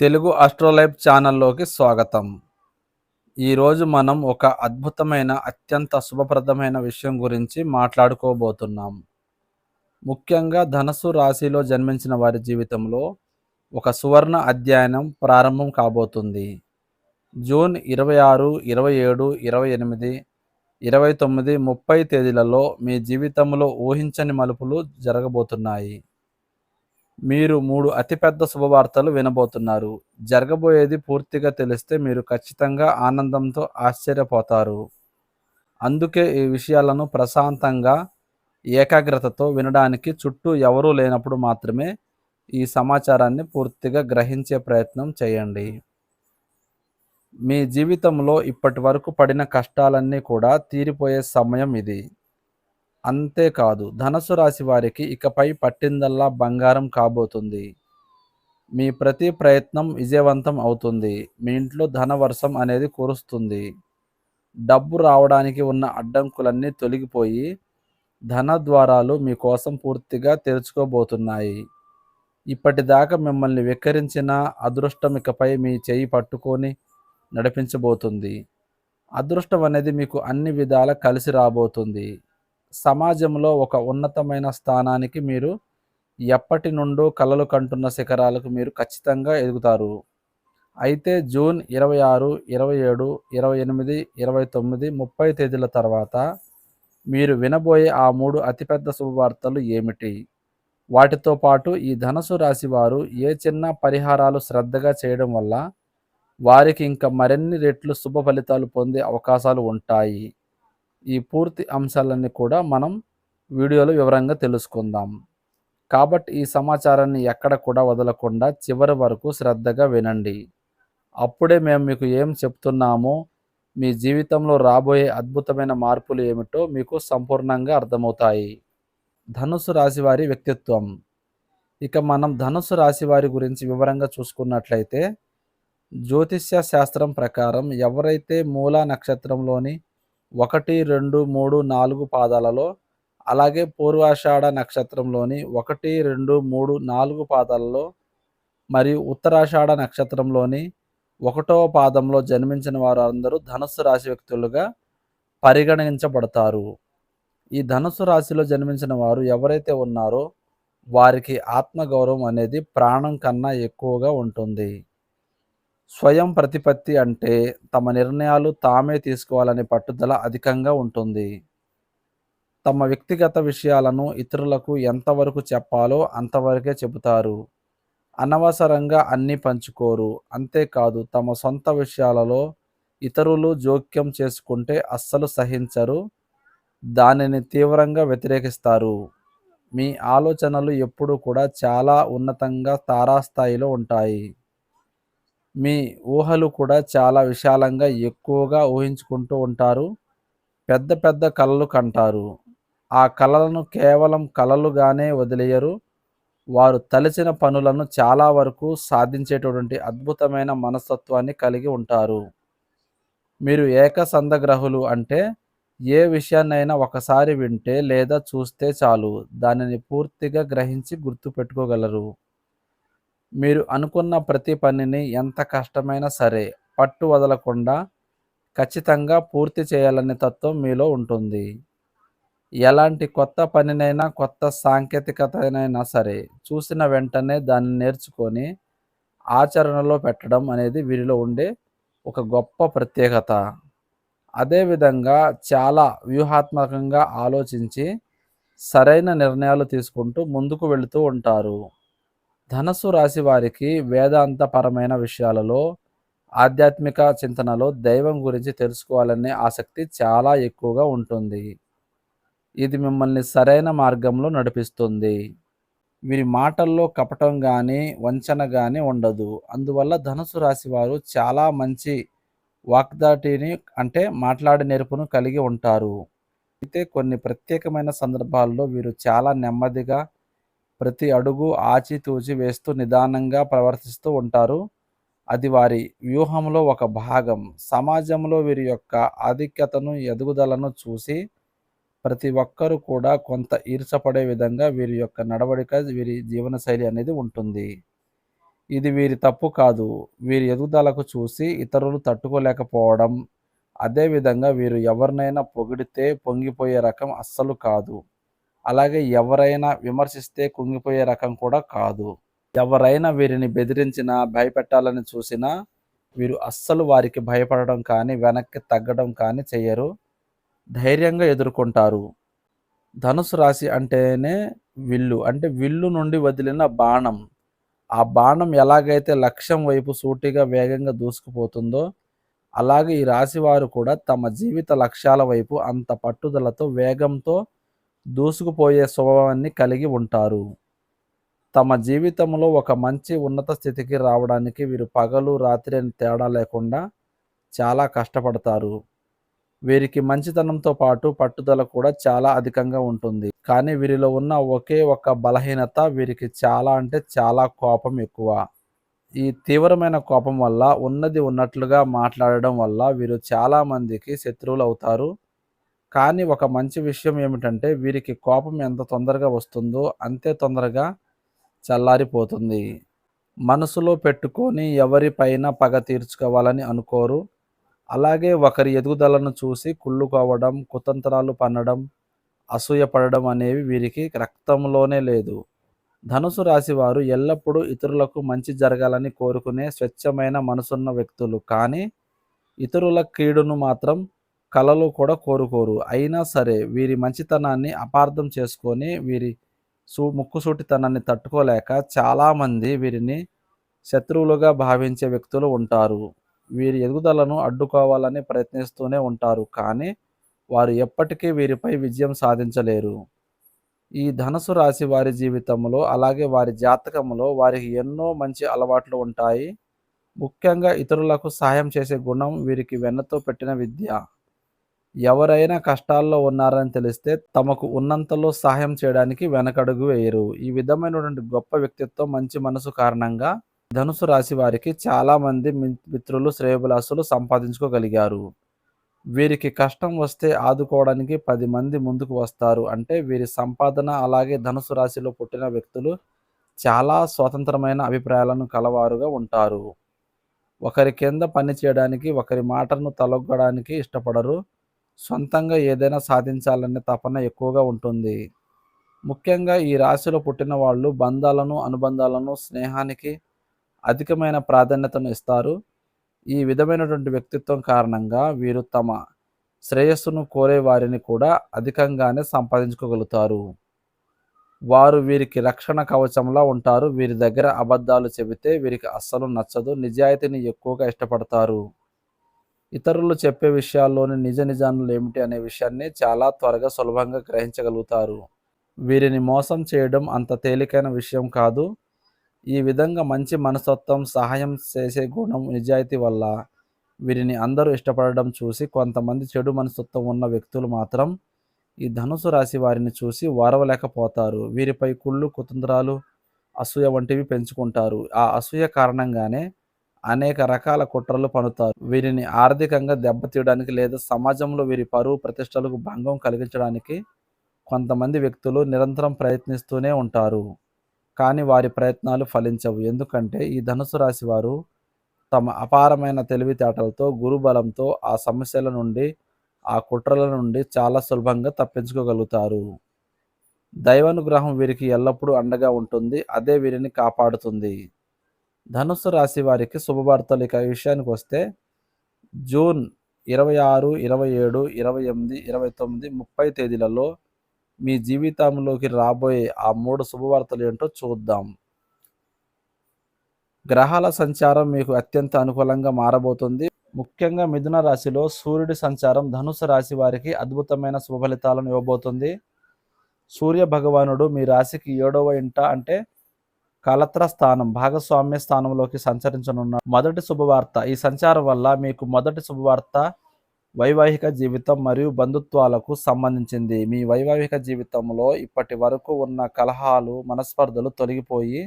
తెలుగు ఆస్ట్రోలైఫ్ ఛానల్లోకి స్వాగతం. ఈరోజు మనం ఒక అద్భుతమైన అత్యంత శుభప్రదమైన విషయం గురించి మాట్లాడుకోబోతున్నాం. ముఖ్యంగా ధనస్సు రాశిలో జన్మించిన వారి జీవితంలో ఒక సువర్ణ అధ్యయనం ప్రారంభం కాబోతుంది. జూన్ ఇరవై ఆరు ఇరవై ఏడు ఇరవై ఎనిమిది ఇరవై తొమ్మిది ముప్పై తేదీలలో మీ జీవితంలో ఊహించని మలుపులు జరగబోతున్నాయి. మీరు మూడు అతిపెద్ద శుభవార్తలు వినబోతున్నారు. జరగబోయేది పూర్తిగా తెలిస్తే మీరు ఖచ్చితంగా ఆనందంతో ఆశ్చర్యపోతారు. అందుకే ఈ విషయాలను ప్రశాంతంగా ఏకాగ్రతతో వినడానికి చుట్టూ ఎవరూ లేనప్పుడు మాత్రమే ఈ సమాచారాన్ని పూర్తిగా గ్రహించే ప్రయత్నం చేయండి. మీ జీవితంలో ఇప్పటి వరకు పడిన కష్టాలన్నీ కూడా తీరిపోయే సమయం ఇది. అంతేకాదు ధనస్సు రాశి వారికి ఇకపై పట్టిందల్లా బంగారం కాబోతుంది. మీ ప్రతి ప్రయత్నం విజయవంతం అవుతుంది. మీ ఇంట్లో ధనవర్షం అనేది కురుస్తుంది. డబ్బు రావడానికి ఉన్న అడ్డంకులన్నీ తొలగిపోయి ధన ద్వారాలు మీకోసం పూర్తిగా తెరుచుకోబోతున్నాయి. ఇప్పటిదాకా మిమ్మల్ని వెక్కరించిన అదృష్టం ఇకపై మీ చేయి పట్టుకొని నడిపించబోతుంది. అదృష్టం అనేది మీకు అన్ని విధాల కలిసి రాబోతుంది. సమాజంలో ఒక ఉన్నతమైన స్థానానికి మీరు ఎప్పటి నుండో కలలు కంటున్న శిఖరాలకు మీరు ఖచ్చితంగా ఎదుగుతారు. అయితే జూన్ ఇరవై ఆరు ఇరవై ఏడు ఇరవై ఎనిమిది ఇరవై తొమ్మిది ముప్పై తేదీల తర్వాత మీరు వినబోయే ఆ మూడు అతిపెద్ద శుభవార్తలు ఏమిటి? వాటితో పాటు ఈ ధనసు రాశి వారు ఏ చిన్న పరిహారాలు శ్రద్ధగా చేయడం వల్ల వారికి ఇంకా మరిన్ని రెట్లు శుభ ఫలితాలు పొందే అవకాశాలు ఉంటాయి. ఈ పూర్తి అంశాలన్నీ కూడా మనం వీడియోలో వివరంగా తెలుసుకుందాం. కాబట్టి ఈ సమాచారాన్ని ఎక్కడ కూడా వదలకుండా చివరి వరకు శ్రద్ధగా వినండి. అప్పుడే మేము మీకు ఏం చెప్తున్నామో మీ జీవితంలో రాబోయే అద్భుతమైన మార్పులు ఏమిటో మీకు సంపూర్ణంగా అర్థమవుతాయి. ధనుసు రాశి వారి వ్యక్తిత్వం. ఇక మనం ధనుసు రాశి వారి గురించి వివరంగా చూసుకున్నట్లయితే జ్యోతిష్య శాస్త్రం ప్రకారం ఎవరైతే మూలా నక్షత్రంలోని ఒకటి రెండు మూడు నాలుగు పాదాలలో అలాగే పూర్వాషాఢ నక్షత్రంలోని ఒకటి రెండు మూడు నాలుగు పాదాలలో మరియు ఉత్తరాషాఢ నక్షత్రంలోని ఒకటవ పాదంలో జన్మించిన వారు అందరూ ధనుస్సు రాశి వ్యక్తులుగా పరిగణించబడతారు. ఈ ధనుస్సు రాశిలో జన్మించిన వారు ఎవరైతే ఉన్నారో వారికి ఆత్మగౌరవం అనేది ప్రాణం కన్నా ఎక్కువగా ఉంటుంది. స్వయం ప్రతిపత్తి అంటే తమ నిర్ణయాలు తామే తీసుకోవాలనే పట్టుదల అధికంగా ఉంటుంది. తమ వ్యక్తిగత విషయాలను ఇతరులకు ఎంతవరకు చెప్పాలో అంతవరకే చెబుతారు. అనవసరంగా అన్నీ పంచుకోరు. అంతేకాదు తమ సొంత విషయాలలో ఇతరులు జోక్యం చేసుకుంటే అస్సలు సహించరు. దానిని తీవ్రంగా వ్యతిరేకిస్తారు. మీ ఆలోచనలు ఎప్పుడూ కూడా చాలా ఉన్నతంగా తారాస్థాయిలో ఉంటాయి. మీ ఊహలు కూడా చాలా విశాలంగా ఎక్కువగా ఊహించుకుంటూ ఉంటారు. పెద్ద పెద్ద కలలు కంటారు. ఆ కళలను కేవలం కలలుగానే వదిలేయరు. వారు తలచిన పనులను చాలా వరకు సాధించేటటువంటి అద్భుతమైన మనస్తత్వాన్ని కలిగి ఉంటారు. మీరు ఏకసందగ్రహులు అంటే ఏ విషయాన్నైనా ఒకసారి వింటే లేదా చూస్తే చాలు. దానిని పూర్తిగా గ్రహించి గుర్తుపెట్టుకోగలరు. మీరు అనుకున్న ప్రతి పనిని ఎంత కష్టమైనా సరే పట్టు వదలకుండా ఖచ్చితంగా పూర్తి చేయాలనే తత్వం మీలో ఉంటుంది. ఎలాంటి కొత్త పనినైనా కొత్త సాంకేతికతనైనా సరే చూసిన వెంటనే దాన్ని నేర్చుకొని ఆచరణలో పెట్టడం అనేది వీరిలో ఉండే ఒక గొప్ప ప్రత్యేకత. అదేవిధంగా చాలా వ్యూహాత్మకంగా ఆలోచించి సరైన నిర్ణయాలు తీసుకుంటూ ముందుకు వెళుతూ ఉంటారు. ధనస్సు రాశి వారికి వేదాంతపరమైన విషయాలలో ఆధ్యాత్మిక చింతనలో దైవం గురించి తెలుసుకోవాలనే ఆసక్తి చాలా ఎక్కువగా ఉంటుంది. ఇది మిమ్మల్ని సరైన మార్గంలో నడిపిస్తుంది. వీరి మాటల్లో కపటం కానీ వంచన కానీ ఉండదు. అందువల్ల ధనుసు రాశి వారు చాలా మంచి వాగ్దాటిని అంటే మాట్లాడే నేర్పును కలిగి ఉంటారు. అయితే కొన్ని ప్రత్యేకమైన సందర్భాల్లో వీరు చాలా నెమ్మదిగా ప్రతి అడుగు ఆచితూచి వేస్తూ నిదానంగా ప్రవర్తిస్తూ ఉంటారు. అది వారి వ్యూహంలో ఒక భాగం. సమాజంలో వీరి యొక్క ఆధిక్యతను ఎదుగుదలను చూసి ప్రతి ఒక్కరూ కూడా కొంత ఈర్చపడే విధంగా వీరి యొక్క నడవడిక వీరి జీవనశైలి అనేది ఉంటుంది. ఇది వీరి తప్పు కాదు. వీరి ఎదుగుదలకు చూసి ఇతరులు తట్టుకోలేకపోవడం అదేవిధంగా వీరు ఎవరినైనా పొగిడితే పొంగిపోయే రకం అస్సలు కాదు. అలాగే ఎవరైనా విమర్శిస్తే కుంగిపోయే రకం కూడా కాదు. ఎవరైనా వీరిని బెదిరించినా భయపెట్టాలని చూసినా వీరు అస్సలు వారికి భయపడడం కానీ వెనక్కి తగ్గడం కానీ చెయ్యరు. ధైర్యంగా ఎదుర్కొంటారు. ధనుసు రాశి అంటేనే విల్లు. అంటే విల్లు నుండి వదిలిన బాణం. ఆ బాణం ఎలాగైతే లక్ష్యం వైపు సూటిగా వేగంగా దూసుకుపోతుందో అలాగే ఈ రాశి వారు కూడా తమ జీవిత లక్ష్యాల వైపు అంత పట్టుదలతో వేగంతో దూసుకుపోయే స్వభావాన్ని కలిగి ఉంటారు. తమ జీవితంలో ఒక మంచి ఉన్నత స్థితికి రావడానికి వీరు పగలు రాత్రి అని తేడా లేకుండా చాలా కష్టపడతారు. వీరికి మంచితనంతో పాటు పట్టుదల కూడా చాలా అధికంగా ఉంటుంది. కానీ వీరిలో ఉన్న ఒకే ఒక బలహీనత వీరికి చాలా అంటే చాలా కోపం ఎక్కువ. ఈ తీవ్రమైన కోపం వల్ల ఉన్నది ఉన్నట్లుగా మాట్లాడడం వల్ల వీరు చాలా మందికి శత్రువులు అవుతారు కానీ ఒక మంచి విషయం ఏమిటంటే వీరికి కోపం ఎంత తొందరగా వస్తుందో అంతే తొందరగా చల్లారిపోతుంది. మనసులో పెట్టుకొని ఎవరిపైన పగ తీర్చుకోవాలని అనుకోరు. అలాగే ఒకరి ఎదుగుదలను చూసి కుళ్ళుకోవడం కుతంత్రాలు పన్నడం అసూయపడడం అనేవి వీరికి రక్తంలోనే లేదు. ధనుసు రాశి వారు ఎల్లప్పుడూ ఇతరులకు మంచి జరగాలని కోరుకునే స్వచ్ఛమైన మనసున్న వ్యక్తులు. కానీ ఇతరుల కీడును మాత్రం కలలు కూడా కోరుకోరు. అయినా సరే వీరి మంచితనాన్ని అపార్థం చేసుకొని వీరి సూ ముక్కుసూటితనాన్ని తట్టుకోలేక చాలామంది వీరిని శత్రువులుగా భావించే వ్యక్తులు ఉంటారు. వీరి ఎదుగుదలను అడ్డుకోవాలని ప్రయత్నిస్తూనే ఉంటారు. కానీ వారు ఎప్పటికీ వీరిపై విజయం సాధించలేరు. ఈ ధనుసు రాశి వారి జీవితంలో అలాగే వారి జాతకంలో వారికి ఎన్నో మంచి అలవాట్లు ఉంటాయి. ముఖ్యంగా ఇతరులకు సహాయం చేసే గుణం వీరికి వెన్నతో పెట్టిన విద్య. ఎవరైనా కష్టాల్లో ఉన్నారని తెలిస్తే తమకు ఉన్నంతలో సహాయం చేయడానికి వెనకడుగు వేయరు. ఈ విధమైనటువంటి గొప్ప వ్యక్తిత్వం మంచి మనసు కారణంగా ధనుసు రాశి వారికి చాలామంది మిత్రులు శ్రేయబులాసులు సంపాదించుకోగలిగారు. వీరికి కష్టం వస్తే ఆదుకోవడానికి పది మంది ముందుకు వస్తారు. అంటే వీరి సంపాదన అలాగే ధనుసు రాశిలో పుట్టిన వ్యక్తులు చాలా స్వతంత్రమైన అభిప్రాయాలను కలవారుగా ఉంటారు. ఒకరి కింద పని చేయడానికి ఒకరి మాటను తలొగ్గడానికి ఇష్టపడరు. సొంతంగా ఏదైనా సాధించాలనే తపన ఎక్కువగా ఉంటుంది. ముఖ్యంగా ఈ రాశిలో పుట్టిన వాళ్ళు బంధాలను అనుబంధాలను స్నేహానికి అధికమైన ప్రాధాన్యతను ఇస్తారు. ఈ విధమైనటువంటి వ్యక్తిత్వం కారణంగా వీరు తమ శ్రేయస్సును కోరే వారిని కూడా అధికంగానే సంపాదించుకోగలుగుతారు. వారు వీరికి రక్షణ కవచంలా ఉంటారు. వీరి దగ్గర అబద్ధాలు చెబితే వీరికి అస్సలు నచ్చదు. నిజాయితీని ఎక్కువగా ఇష్టపడతారు. ఇతరులు చెప్పే విషయాల్లోని నిజ నిజానులు ఏమిటి అనే విషయాన్ని చాలా త్వరగా సులభంగా గ్రహించగలుగుతారు. వీరిని మోసం చేయడం అంత తేలికైన విషయం కాదు. ఈ విధంగా మంచి మనస్తత్వం సహాయం చేసే గుణం నిజాయితీ వల్ల వీరిని అందరూ ఇష్టపడడం చూసి కొంతమంది చెడు మనస్తత్వం ఉన్న వ్యక్తులు మాత్రం ఈ ధనుసు రాశి వారిని చూసి వారవలేకపోతారు. వీరిపై కుళ్ళు కుతంత్రాలు అసూయ వంటివి పెంచుకుంటారు. ఆ అసూయ కారణంగానే అనేక రకాల కుట్రలు పనుతారు వీరిని ఆర్థికంగా దెబ్బతీయడానికి లేదా సమాజంలో వీరి పరువు ప్రతిష్టలకు భంగం కలిగించడానికి కొంతమంది వ్యక్తులు నిరంతరం ప్రయత్నిస్తూనే ఉంటారు. కానీ వారి ప్రయత్నాలు ఫలించవు. ఎందుకంటే ఈ ధనుసు రాశి వారు తమ అపారమైన తెలివితేటలతో గురుబలంతో ఆ సమస్యల నుండి ఆ కుట్రల నుండి చాలా సులభంగా తప్పించుకోగలుగుతారు. దైవానుగ్రహం వీరికి ఎల్లప్పుడూ అండగా ఉంటుంది. అదే వీరిని కాపాడుతుంది. ధనుస్సు రాశి వారికి శుభవార్తలు. ఇక విషయానికి వస్తే జూన్ ఇరవై ఆరు ఇరవై ఏడు ఇరవై ఎనిమిది ఇరవై తొమ్మిది ముప్పై తేదీలలో మీ జీవితంలోకి రాబోయే ఆ మూడు శుభవార్తలు ఏంటో చూద్దాం. గ్రహాల సంచారం మీకు అత్యంత అనుకూలంగా మారబోతుంది. ముఖ్యంగా మిథున రాశిలో సూర్యుడి సంచారం ధనుసు రాశి వారికి అద్భుతమైన శుభ ఫలితాలను ఇవ్వబోతుంది. సూర్య భగవానుడు మీ రాశికి ఏడవ ఇంట అంటే కలత్ర స్థానం భాగస్వామ్య స్థానంలోకి సంచరించనున్న మొదటి శుభవార్త. ఈ సంచారం వల్ల మీకు మొదటి శుభవార్త వైవాహిక జీవితం మరియు బంధుత్వాలకు సంబంధించింది. మీ వైవాహిక జీవితంలో ఇప్పటి వరకు ఉన్న కలహాలు మనస్పర్ధలు తొలగిపోయి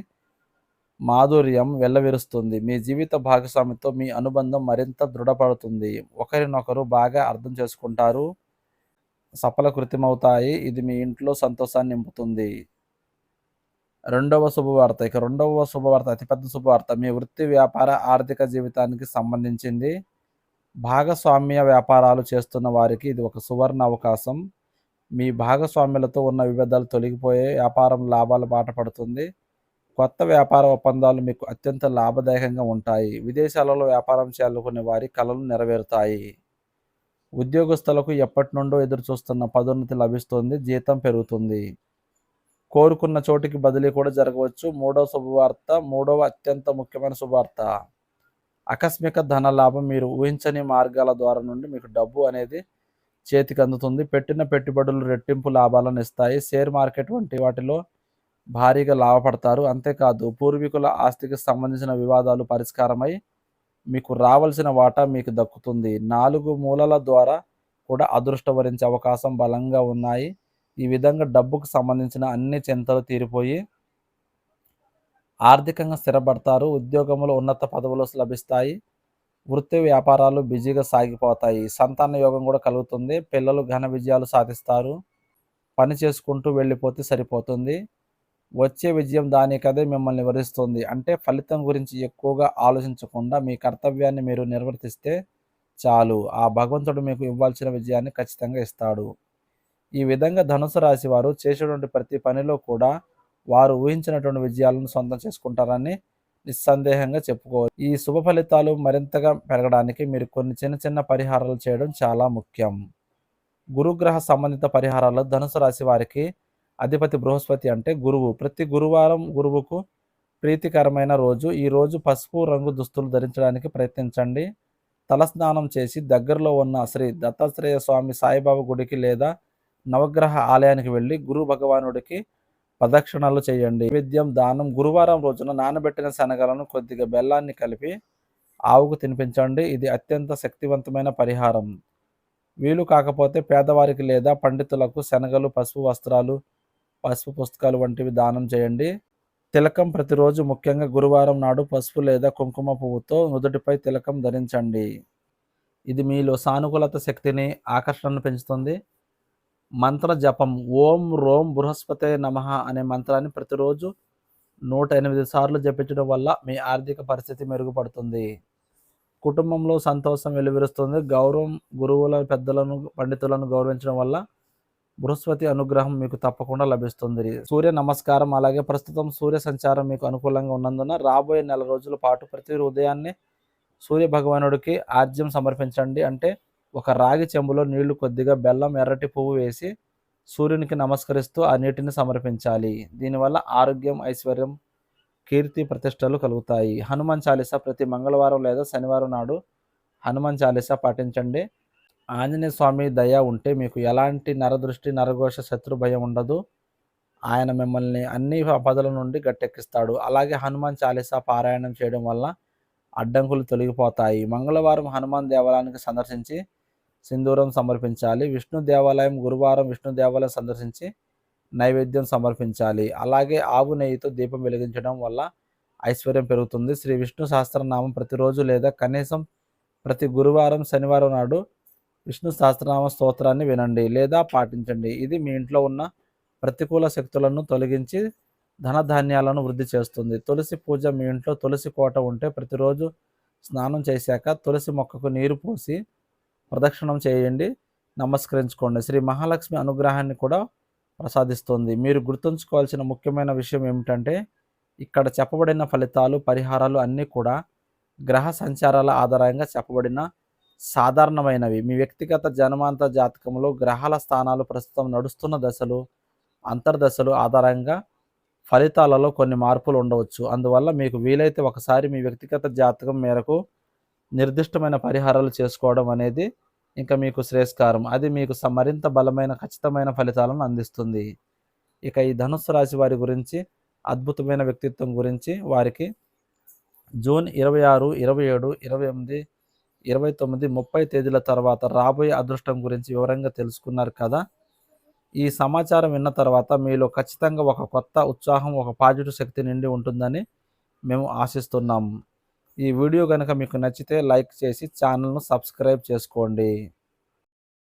మాధుర్యం వెళ్ళవిరుస్తుంది మీ జీవిత భాగస్వామితో మీ అనుబంధం మరింత దృఢపడుతుంది. ఒకరినొకరు బాగా అర్థం చేసుకుంటారు. సఫల కృత్యమవుతాయి ఇది మీ ఇంట్లో సంతోషాన్ని నింపుతుంది. రెండవ శుభవార్త. ఇక రెండవ శుభవార్త అతిపెద్ద శుభవార్త. మీ వృత్తి వ్యాపార ఆర్థిక జీవితానికి సంబంధించింది. భాగస్వామ్య వ్యాపారాలు చేస్తున్న వారికి ఇది ఒక సువర్ణ అవకాశం. మీ భాగస్వామ్యులతో ఉన్న విభేదాలు తొలగిపోయే వ్యాపారం లాభాలు బాట పడుతుంది. కొత్త వ్యాపార ఒప్పందాలు మీకు అత్యంత లాభదాయకంగా ఉంటాయి. విదేశాలలో వ్యాపారం చేయాలనుకునే వారి కళలు నెరవేరుతాయి. ఉద్యోగస్తులకు ఎప్పటి నుండో ఎదురు చూస్తున్న పదోన్నతి లభిస్తుంది. జీతం పెరుగుతుంది. కోరుకున్న చోటికి బదిలీ కూడా జరగవచ్చు. మూడవ శుభవార్త మూడవ అత్యంత ముఖ్యమైన శుభవార్త. ఆకస్మిక ధన లాభం మీరు ఊహించని మార్గాల ద్వారా నుండి మీకు డబ్బు అనేది చేతికి అందుతుంది. పెట్టిన పెట్టుబడులు రెట్టింపు లాభాలను ఇస్తాయి. షేర్ మార్కెట్ వంటి వాటిలో భారీగా లాభపడతారు. అంతేకాదు పూర్వీకుల ఆస్తికి సంబంధించిన వివాదాలు పరిష్కారమై మీకు రావాల్సిన వాటా మీకు దక్కుతుంది. నాలుగు మూలల ద్వారా కూడా అదృష్టవరించే అవకాశం బలంగా ఉన్నాయి. ఈ విధంగా డబ్బుకు సంబంధించిన అన్ని చింతలు తీరిపోయి ఆర్థికంగా స్థిరపడతారు. ఉద్యోగంలో ఉన్నత పదవులు లభిస్తాయి. వృత్తి వ్యాపారాలు బిజీగా సాగిపోతాయి. సంతాన యోగం కూడా కలుగుతుంది. పిల్లలు ఘన విజయాలు సాధిస్తారు. పని చేసుకుంటూ వెళ్ళిపోతే సరిపోతుంది. వచ్చే విజయం దానికదే మిమ్మల్ని వరిస్తుంది. అంటే ఫలితం గురించి ఎక్కువగా ఆలోచించకుండా మీ కర్తవ్యాన్ని మీరు నిర్వర్తిస్తే చాలు. ఆ భగవంతుడు మీకు ఇవ్వాల్సిన విజయాన్ని ఖచ్చితంగా ఇస్తాడు. ఈ విధంగా ధనుసు రాశి వారు చేసేటువంటి ప్రతి పనిలో కూడా వారు ఊహించినటువంటి విజయాలను సొంతం చేసుకుంటారని నిస్సందేహంగా చెప్పుకోవచ్చు. ఈ శుభ ఫలితాలు మరింతగా పెరగడానికి మీరు కొన్ని చిన్న చిన్న పరిహారాలు చేయడం చాలా ముఖ్యం. గురుగ్రహ సంబంధిత పరిహారాలు ధనుసు రాశి వారికి అధిపతి బృహస్పతి అంటే గురువు. ప్రతి గురువారం గురువుకు ప్రీతికరమైన రోజు. ఈ రోజు పసుపు రంగు దుస్తులు ధరించడానికి ప్రయత్నించండి. తలస్నానం చేసి దగ్గరలో ఉన్న శ్రీ దత్తాత్రేయ స్వామి సాయిబాబా గుడికి లేదా నవగ్రహ ఆలయానికి వెళ్ళి గురు భగవానుడికి ప్రదక్షిణలు చేయండి. నైవేద్యం దానం గురువారం రోజున నానబెట్టిన శనగలను కొద్దిగా బెల్లాన్ని కలిపి ఆవుకు తినిపించండి. ఇది అత్యంత శక్తివంతమైన పరిహారం. వీలు కాకపోతే పేదవారికి లేదా పండితులకు శనగలు పసుపు వస్త్రాలు పసుపు పుస్తకాలు వంటివి దానం చేయండి. తిలకం ప్రతిరోజు ముఖ్యంగా గురువారం నాడు పసుపు లేదా కుంకుమ పువ్వుతో నుదుటిపై తిలకం ధరించండి. ఇది మీలో సానుకూలత శక్తిని ఆకర్షణను పెంచుతుంది. మంత్ర జపం. ఓం రోం బృహస్పతే నమ అనే మంత్రాన్ని ప్రతిరోజు నూట ఎనిమిది సార్లు జపించడం వల్ల మీ ఆర్థిక పరిస్థితి మెరుగుపడుతుంది. కుటుంబంలో సంతోషం వెలువరుస్తుంది. గౌరవం గురువుల పెద్దలను పండితులను గౌరవించడం వల్ల బృహస్పతి అనుగ్రహం మీకు తప్పకుండా లభిస్తుంది. సూర్య నమస్కారం అలాగే ప్రస్తుతం సూర్య సంచారం మీకు అనుకూలంగా ఉన్నందున రాబోయే నెల రోజుల పాటు ప్రతి ఉదయాన్నే సూర్య భగవానుడికి ఆర్జ్యం సమర్పించండి. అంటే ఒక రాగి చెంబులో నీళ్ళు కొద్దిగా బెల్లం ఎర్రటి పువ్వు వేసి సూర్యునికి నమస్కరిస్తూ ఆ నీటిని సమర్పించాలి. దీనివల్ల ఆరోగ్యం ఐశ్వర్యం కీర్తి ప్రతిష్టలు కలుగుతాయి. హనుమాన్ చాలీసా ప్రతి మంగళవారం లేదా శనివారం నాడు హనుమాన్ చాలీసా పాటించండి. ఆంజనేయ స్వామి దయ ఉంటే మీకు ఎలాంటి నరదృష్టి నరఘోష శత్రు భయం ఉండదు. ఆయన మిమ్మల్ని అన్ని ఆపదల నుండి గట్టెక్కిస్తాడు. అలాగే హనుమాన్ చాలీసా పారాయణం చేయడం వల్ల అడ్డంకులు తొలగిపోతాయి. మంగళవారం హనుమాన్ దేవాలయానికి సందర్శించి సింధూరం సమర్పించాలి. విష్ణు దేవాలయం గురువారం విష్ణు దేవాలయం సందర్శించి నైవేద్యం సమర్పించాలి. అలాగే ఆవు నెయ్యితో దీపం వెలిగించడం వల్ల ఐశ్వర్యం పెరుగుతుంది. శ్రీ విష్ణు సహస్రనామం ప్రతిరోజు లేదా కనీసం ప్రతి గురువారం శనివారం నాడు విష్ణు సహస్రనామ స్తోత్రాన్ని వినండి లేదా పాటించండి. ఇది మీ ఇంట్లో ఉన్న ప్రతికూల శక్తులను తొలగించి ధనధాన్యాలను వృద్ధి చేస్తుంది. తులసి పూజ మీ ఇంట్లో తులసి కోట ఉంటే ప్రతిరోజు స్నానం చేశాక తులసి మొక్కకు నీరు పోసి ప్రదక్షిణం చేయండి. నమస్కరించుకోండి. శ్రీ మహాలక్ష్మి అనుగ్రహాన్ని కూడా ప్రసాదిస్తుంది. మీరు గుర్తుంచుకోవాల్సిన ముఖ్యమైన విషయం ఏమిటంటే ఇక్కడ చెప్పబడిన ఫలితాలు పరిహారాలు అన్నీ కూడా గ్రహ సంచారాల ఆధారంగా చెప్పబడిన సాధారణమైనవి. మీ వ్యక్తిగత జన్మాంత జాతకంలో గ్రహాల స్థానాలు ప్రస్తుతం నడుస్తున్న దశలు అంతర్దశలు ఆధారంగా ఫలితాలలో కొన్ని మార్పులు ఉండవచ్చు. అందువల్ల మీకు వీలైతే ఒకసారి మీ వ్యక్తిగత జాతకం మేరకు నిర్దిష్టమైన పరిహారాలు చేసుకోవడం అనేది ఇంకా మీకు శ్రేయస్కారం. అది మీకు మరింత బలమైన ఖచ్చితమైన ఫలితాలను అందిస్తుంది. ఇక ఈ ధనుస్సు రాశి వారి గురించి అద్భుతమైన వ్యక్తిత్వం గురించి వారికి జూన్ ఇరవై ఆరు ఇరవై ఏడు ఇరవై ఎనిమిది ఇరవై తొమ్మిది ముప్పై తేదీల తర్వాత రాబోయే అదృష్టం గురించి వివరంగా తెలుసుకున్నారు కదా. ఈ సమాచారం విన్న తర్వాత మీలో ఖచ్చితంగా ఒక కొత్త ఉత్సాహం ఒక పాజిటివ్ శక్తి నిండి ఉంటుందని మేము ఆశిస్తున్నాము ఈ వీడియో కనుక మీకు నచ్చితే లైక్ చేసి ఛానల్ను సబ్స్క్రైబ్ చేసుకోండి.